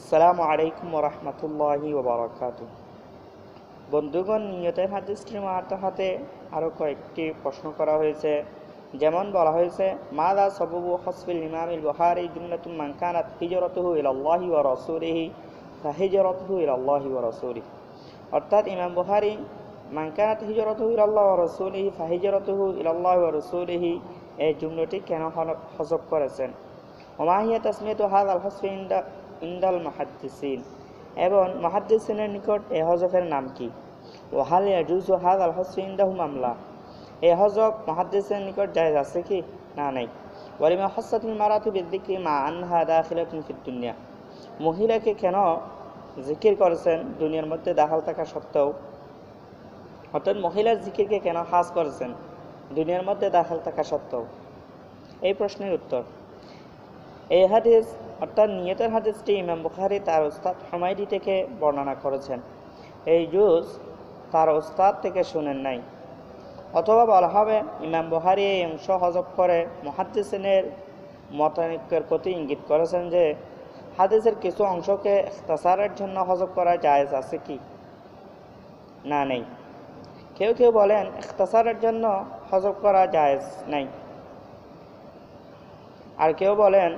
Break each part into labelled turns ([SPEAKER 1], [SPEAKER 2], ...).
[SPEAKER 1] আসসালামু আলাইকুম রহমতুল্লাহি ওবরাকাত বন্ধুগণ, নিয়তের হাদিসটির মাতাহাতে আরও কয়েকটি প্রশ্ন করা হয়েছে। যেমন বলা হয়েছে, মাদা সবুবু হসফিল ইমামিল বুহারি জুমলাতুম মানকানাত হিজরতুহু ইলাল্লাহি ওয়া রাসূলিহি ফাহিজরতুহু ইলাল্লাহি ওয়া রাসূলিহি। অর্থাৎ ইমাম বুহারি মানকানাত হিজরতুহু ইলাল্লাহি ওয়া রাসূলিহি ফাহিজরতুহু ইলাল্লাহি ওয়া রাসূলিহি এই জুমলাটি কেন হজব করেছেন? ওমাহিয়া তাসমিয়াতু হাযাল হসফি ইনদা ইন্দাল মাহাদ্দিসিন। এবং মাহাদ্দিসিনের নিকট এ হজফের নাম কি? ওহাল ইয়াজুজু হাযাল হসফি ইনদাহু মামলা এ হজব মহাদ্দিসের নিকট জায়েজ আছে কি? না, নাই। ওয়ালিমা হসাতুল মারাতু বিদ্দিকি মা আনহা দাখিলাতুন ফিদ দুনিয়া। মহিলাকে কেন জিকির করেছেন দুনিয়ার মধ্যে দাখাল থাকা সত্ত্বেও? অর্থাৎ মহিলার জিকিরকে কেন হাজ করেছেন দুনিয়ার মধ্যে দাখাল থাকা সত্ত্বেও? এই প্রশ্নের উত্তর। এই হাদিস অর্থাৎ নিয়তের হাদিসটি ইমাম বুখারি তার ওস্তাদ হমাইদি থেকে বর্ণনা করেছেন। এই জুজ তার ওস্তাদ থেকে শুনেন নাই। অথবা বলা হবে ইমাম বুহারি এই অংশ হজব করে মহাদ্দিসিনের মতানৈক্যের প্রতি ইঙ্গিত করেছেন যে, হাদিসের কিছু অংশকে ইখতাসারের জন্য হজব করা জায়েজ আছে কি? না, নেই। কেউ কেউ বলেন ইখতাসারের জন্য হজব করা জায়েজ নাই। আর কেউ বলেন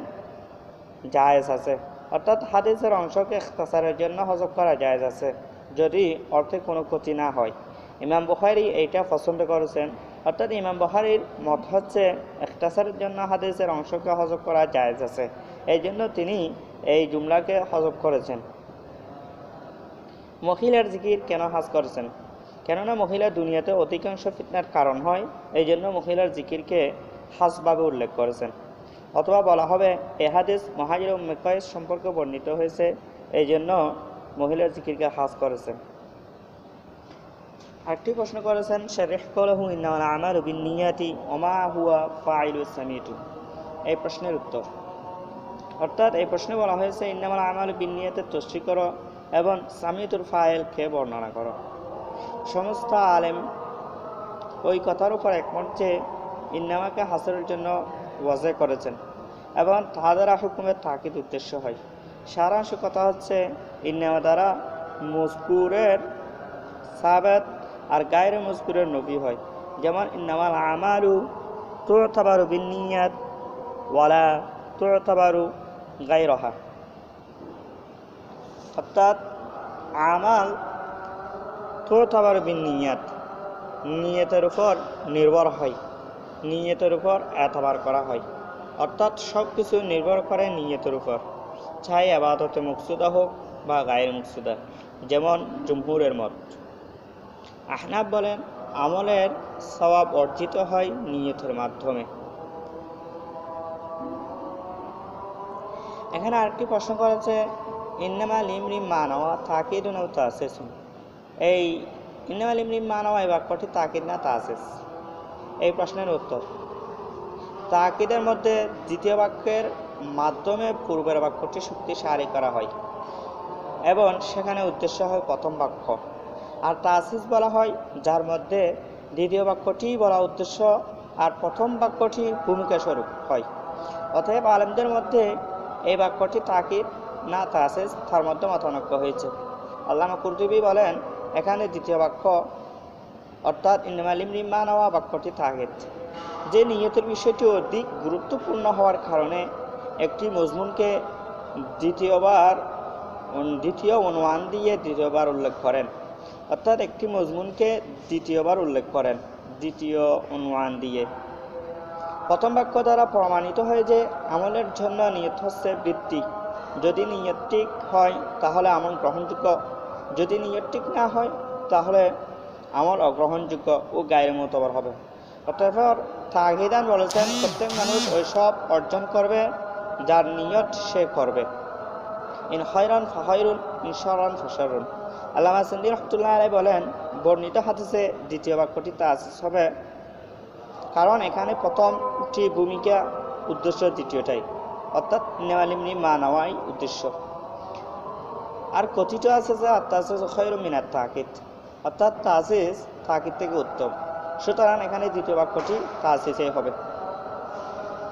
[SPEAKER 1] জায়েজ আছে। অর্থাৎ হাদিসের অংশকে ইখতাসারের জন্য হজব করা জায়েজ আছে, যদি অর্থে কোনো ক্ষতি না হয়। ইমাম বুখারি এইটা পছন্দ করেছেন। অর্থাৎ ইমাম বুখারির মত হচ্ছে, ইখতাসারের জন্য হাদিসের অংশকে হজব করা জায়েজ আছে। এই জন্য তিনি এই জুমলাকে হজব করেছেন। মহিলার জিকির কেন হাজ করেছেন? কেননা মহিলা দুনিয়াতে অধিকাংশ ফিতনার কারণ হয়, এই জন্য মহিলার জিকিরকে হাজভাবে উল্লেখ করেছেন। অথবা বলা হবে, এ হাদিস মহাজির ও মেকয়েস সম্পর্কে বর্ণিত হয়েছে। এই জন্য মহিলার জিকিরকে হাজ করেছেন। আরেকটি প্রশ্ন করেছেন শেরেখ কলহু ইন্নামাল আমার বিন নিয়াতি ওমা হুয়া ফাইলু সামিটু এই প্রশ্নের উত্তর। অর্থাৎ এই প্রশ্নে বলা হয়েছে, ইন্নামাল আমাল বিন নিয়াতে তস্রি করো এবং সামিতুর ফাইলকে বর্ণনা করো। সমস্ত আলেম ওই কথার উপর একমত যে, ইন্নামাকে হাসরের জন্য ওয়াজে করেছেন। এবং তাহাদের হুকুমের তাকিদ উদ্দেশ্য হয়। সারাংশ কথা হচ্ছে, ইন্নামা দ্বারা মজকুরের সাবেত আর গায়ের মজকুরের নবী হয়। যেমন, ইন্নামাল আমালু তুরতাবারু বিনিয়াত ওয়ালা তুরতাবারু গায়রহা। অর্থাৎ, আমাল তুরতাবারু বিনিয়াত নিয়তের উপর নির্ভর হয়। নিয়তের উপর এতবার করা হয়। অর্থাৎ সব কিছু নির্ভর করে নিয়তের উপর। চাই আবাদতে মুকসুদা হোক বা গায়ের মুকসুদা, যেমন জুমহুরের মত। আহনাব বলেন, আমলের সবাব অর্জিত হয় নিয়তের মাধ্যমে। এখানে আরেকটি প্রশ্ন করেছে, ইন্নামা লিমরিম মানওয়া তাকিদ নাও তাসেসুন? এই, ইন্নামা লিমরিম মানওয়া এই বাক্যটি তাকিদ না তাসেস। এই প্রশ্নের উত্তর। তাকিদের মধ্যে দ্বিতীয় বাক্যের মাধ্যমে পূর্বের বাক্যটি শক্তিশালী করা হয় এবং সেখানে উদ্দেশ্য হয় প্রথম বাক্য। আর তাসিস বলা হয়, যার মধ্যে দ্বিতীয় বাক্যটি বলা উদ্দেশ্য আর প্রথম বাক্যটি ভূমিকা স্বরূপ হয়। অতএব আলেমদের মধ্যে এই বাক্যটি তাকিদ না তাসিস তার মধ্যে মতানক্য হয়েছে। আল্লামা কুরতুবি বলেন, এখানে দ্বিতীয় বাক্য অর্থাৎ ইনমালিম রিম্মা নেওয়া বাক্যটি তাগিদ। যে নিয়তের বিষয়টি অধিক গুরুত্বপূর্ণ হওয়ার কারণে একটি মজমুনকে দ্বিতীয়বার দ্বিতীয় অনুমান দিয়ে দ্বিতীয়বার উল্লেখ করেন। অর্থাৎ একটি মজমুনকে দ্বিতীয়বার উল্লেখ করেন, দ্বিতীয় অনুমান দিয়ে। প্রথম বাক্য দ্বারা প্রমাণিত হয় যে আমলের জন্য নিয়ত হচ্ছে বৃত্তি। যদি নিয়ত ঠিক হয়, তাহলে আমল গ্রহণযোগ্য। যদি নিয়ত ঠিক না হয়, তাহলে আমল অগ্রহণযোগ্য ও গায়ের মতবর হবে। অতএব তাহিদান বলেছেন, প্রত্যেক মানুষ ওইসব অর্জন করবে যার নিয়ত সে করবে। ইন হয়রন ফাহরুন ইনসরন ফসরুন আল্লামা সিন্দি রহমতুল্লাহ আলাই বলেন, বর্ণিত হাদিসে দ্বিতীয় বাক্যটি তাসিস হবে কারণ এখানে প্রথমটি ভূমিকা, উদ্দেশ্য দ্বিতীয়টাই। অর্থাৎ নেওয়ালিমনি মা নেওয়াই উদ্দেশ্য। আর কথিত আছে যে আত্মাসিস খৈর মিনার তাকিদ। অর্থাৎ তাজিজ তাকির থেকে উত্তম। সুতরাং এখানে দ্বিতীয় বাক্যটি তাসিসে হবে।